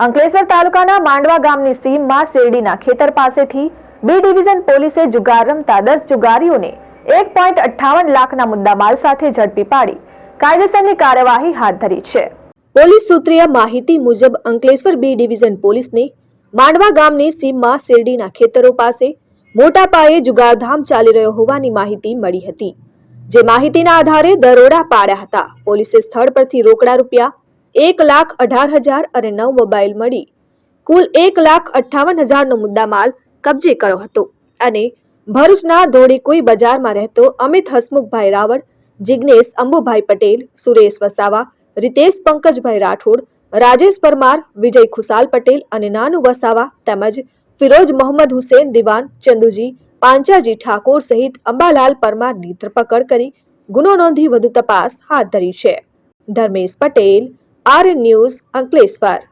અંકલેશ્વર તાલુકાના માંડવા ગામની સીમમાં શેરડીના ખેતર પાસેથી બી ડિવિઝન પોલીસે જુગાર રમતા દસ જુગારીઓને એક પોઈન્ટ અઠ્ઠાવન લાખના મુદ્દામાલ સાથે ઝડપી પાડી. કાયદેસરની કાર્યવાહી હાથ ધરી છે. પોલીસ સૂત્રીય માહિતી મુજબ અંકલેશ્વર બી ડિવિઝન પોલીસને માંડવા ગામની સીમમાં શેરડીના ખેતરો પાસે મોટા પાયે જુગારધામ ચાલી રહ્યો હોવાની માહિતી મળી હતી. જે માહિતીના આધારે દરોડા પાડ્યા હતા. પોલીસે સ્થળ પરથી રોકડા રૂપિયા એક લાખ અઢાર હજાર અને નવ મોબાઈલ મળી. કુલ એક લાખ અઠ્ઠાવન હજારનો મુદ્દામાલ કબજે કર્યો હતો અને ભરૂચના ધોળીકુઈ બજારમાં રહેતો અમિત હસમુખભાઈ રાવળ જિજ્ઞેશ અંબુભાઈ પટેલ, સુરેશ વસાવા, રિતેશ પંકજભાઈ રાઠોડ, રાજેશ પરમાર, વિજય ખુશાલ પટેલ અને નાનુ વસાવા તેમજ ફિરોજ મોહમ્મદ હુસેન દિવાન, ચંદુજી પાંચાજી ઠાકોર સહિત અંબાલાલ પરમારની ધરપકડ કરી ગુનો નોંધી વધુ તપાસ હાથ ધરી છે. Dharmesh Patel RN news Ankleshwar